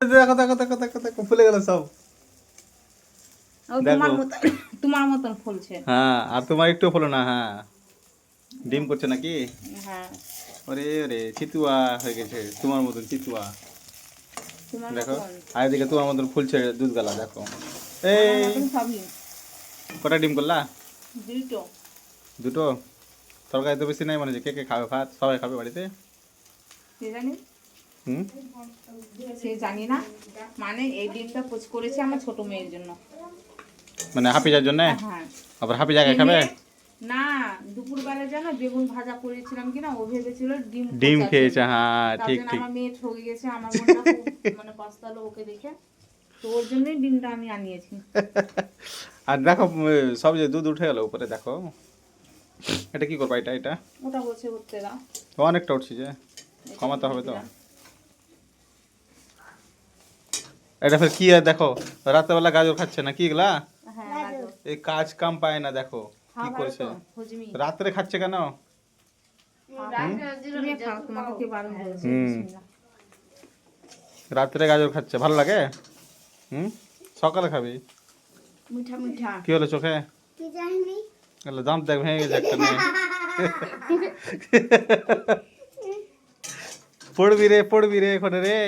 দেখো দেখো দেখো দেখো দেখো ফুলে গেল সব। তোমার। মতন তোমার মতন ফুলছে। হ্যাঁ আর তোমার একটু ফুলো না হ্যাঁ। ডিম করছে নাকি? হ্যাঁ। ওরে ওরে চিতুয়া হয়ে গেছে তোমার মতন চিতুয়া। দেখো আর এদিকে তোমার মতন ফুলছে দুধ গালা দেখো এই কটা ডিম করলা? দুটো। দুটো? তরকারি তো বেশি নাই মানে কে কে খাবে ভাত? সবাই খাবে বাড়িতে? জানি? সে জানি না। মানে এই ডিমটা পোচ করেছে আমার ছোট মেয়ের জন্য। মানে হাফিজার জন্য? হ্যাঁ। আবার হাফি জায়গায় খাবে? না দুপুরবেলা জানো বেগুন ভাজা করেছিলাম কিনা ও ভেবেছিল ডিম ডিম খেয়েছে হ্যাঁ ঠিক ঠিক। আমার মেয়ে ঠকে গেছে আমার মনটা মানে পস্তালো ওকে দেখে। তো ওর জন্যই ডিমটা আমি আনিয়েছি। আর দেখো সব যে দুধ উঠে গেল উপরে দেখো। এটা কি করবা এটা এটা? ওটা বসে করতে দাও। অনেকটা উঠছে যে। কমাতে হবে তো দিলাম। এটা ফের কি আর দেখো? রাতেবেলা গাজর খাচ্ছে না কি এগুলা? হ্যাঁ গাজর। এই কাজ কাম পায় না দেখো কি খাওয়া ভালো করছে? তো, হজমি। রাত্রে খাচ্ছে কেন? তুমি খাও, তোমাকে কে বারণ করেছে? হুম। বিসমিল্লাহ। রাত্রে গাজর খাচ্ছে ভালো লাগে? হুম? সকালে খাবি? মিঠা মিঠা। কি হলো চোখে? গেলো দাম দেখ ভেঙে গেছে একটা মেয়ে। পড়বি রে পড়বি রে এখানে রে।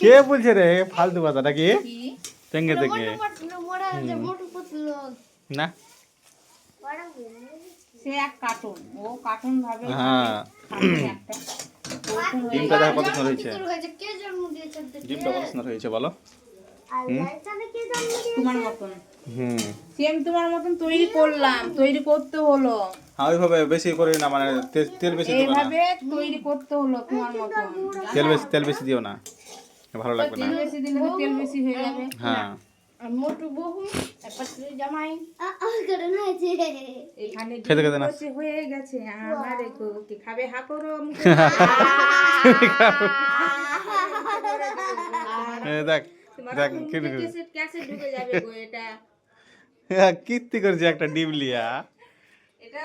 কে বলছে রে ফালতু কথা নাকি কি? তেঙ্গে তেঙ্গে মরে গেছে মোটু পুতলো না বড় সে এক কার্টুন ও কার্টুন ভাবে হ্যাঁ খাবে একটা ওরকম ডিমটা দেখো কত সুন্দর হয়েছে গেছে কে জন্ম দিয়েছে ডিমটা কত সুন্দর হয়েছে বলো তোমার মতন হুম। সেম তোমার মতন তৈরি করলাম তৈরি করতে হলো। হ্যাঁ ওইভাবে বেশি করে না মানে তেল বেশি দিও না। এইভাবে তৈরি করতে হলো তোমার মতন। তেল বেশি তেল বেশি দিও না ভালো লাগবে না। তেল বেশি দিলে তেল বেশি হয়ে যাবে। হ্যাঁ। মোটু বহু পাতলি জামাই। করে এখানে খেতে খেতে না। হয়ে গেছে আমার কি খাবে হা করো দেখ দেখ মুখে কি ঢুকে- কেসে কেসে ঢুকে যাবে গো এটা। কীর্তি করছে একটা ডিম লিয়া এটা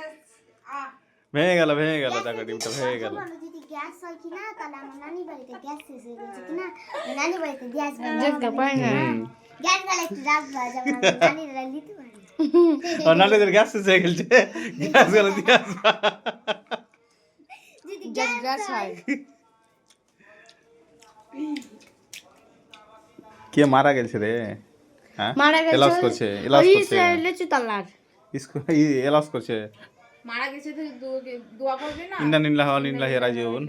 আহ ভেঙে গেল ভেঙে গেল দেখো ডিমটা ভেঙে গেল বলো যদি গ্যাস হয় কিনা তাহলে আমার নানি বাড়িতে গ্যাস শেষ হয়ে গেছে কিনা নানি বাড়িতে গ্যাস হুম গ্যাস গেলে একটু রাখবা যেমন নানিরা নিতে পারে ও নালেদের গ্যাস শেষ হয়ে গেছে গ্যাস গেল দিয়ে আসবা যদি গ্যাস হয় কে মারা গেছে রে হ্যাঁ? এলাস করছে এলাস করছে। লিচু তালার ইসকো ই এলাস করছে। মারা গেছে তো দোয়া করবে না? ইন্না নিল্লা হওয়া নিল্লা হেরা জীবন।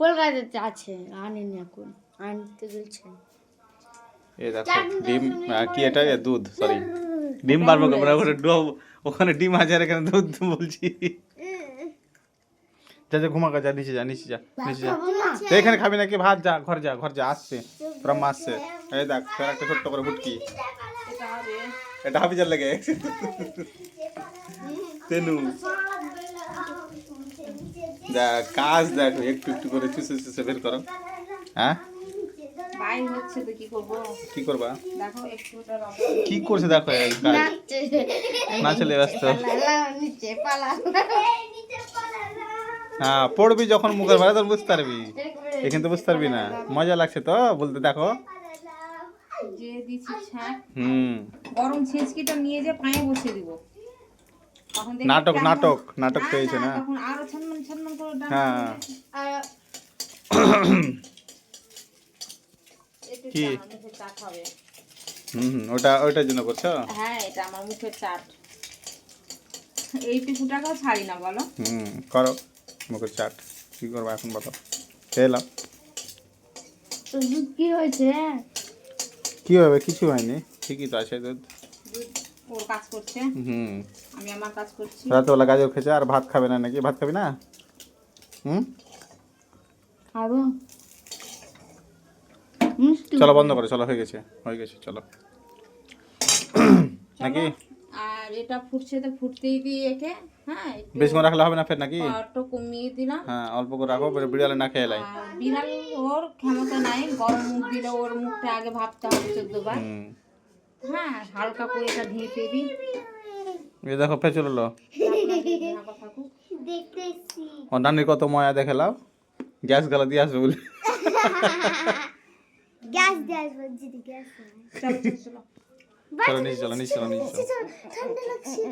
কলকাতাতে আছে আনেন এখন আনতে গেছেন এই দেখো ডিম আহ, কি এটা? দুধ সরি ডিম বারবো আমরা ওখানে ডব ওখানে ডিম হাজার এখানে দুধ বলছি। যা যা ঘুমা যা নিচে যা নিচে যা নিচে যা। এখানে খাবি নাকি? ভাত যা ঘর যা ঘর যা আসছে। ব্রহ্মা আসছে এই দেখ তোর একটা ছোট্ট করে বুটকি এটা হবে। এটা হাফিজার লেগে। তেনু। দেখ কাজ দেখো একটু একটু করে চুষে চুষে বের করো। হ্যাঁ? কি করব? কি করছে দেখো না চলে ব্যস্ত। হ্যাঁ পড়বি যখন মুখের ভাড়া তখন বুঝতে পারবি। এখানে তো বুঝতে পারবি না। মজা লাগছে তো বলতে দেখো। যে দিচ্ছি ছাঁক হুম। গরম ছেঁচকিটা নিয়ে যে পায়ে বসিয়ে দিব। নাটক নাটক নাটক পেয়েছে না তখন আরও ছনমন ছনমন করে হ্যাঁ। কি? হুম ওটা ওইটার জন্য করছ? হ্যাঁ এটা আমার মুখের চাট। এইটুকু টাকাও ছাড়ি না বলো। হুম করো মুখের চাট। কি করব এখন বলো? খেলাম কি হয়েছে? কি হবে? কিছু হয়নি। ঠিকই তো আছে দুধ। ওর কাজ করছে। হুম। আমি আমার কাজ করছি। রাতেবেলা গাজর খেছে আর ভাত খাবে না নাকি? ভাত খাবি না? হুম? খাব। চলো বন্ধ করো চলো হয়ে গেছে হয়ে গেছে চলো। নাকি? আর এটা ফুটছে তো ফুটতেই দিয়ে একে হ্যাঁ একটু বেশি রাখলে হবে না ফের নাকি? একটু কমিয়ে দিলাম। হ্যাঁ অল্প করে রাখো পরে বিড়ালে না খেয়ে লাই। বিড়াল ওর ক্ষমতা নাই গরম মুখ দিলে ওর মুখটা আগে ভাবতে হবে চোদ্দ বার হ্যাঁ হালকা করে এটা ধুয়ে দিই এই দেখো ঢাকা থাকুক দেখতে এসছি ও নানির কত ময়া দেখে লাও। গ্যাস গালা দিয়ে আসবে বলে। গ্যাস গ্যাস যদি গ্যাস চলো চলো। চলো চলো নিচে চলো নিচে চলো নিচে চলো ঠান্ডা লাগছে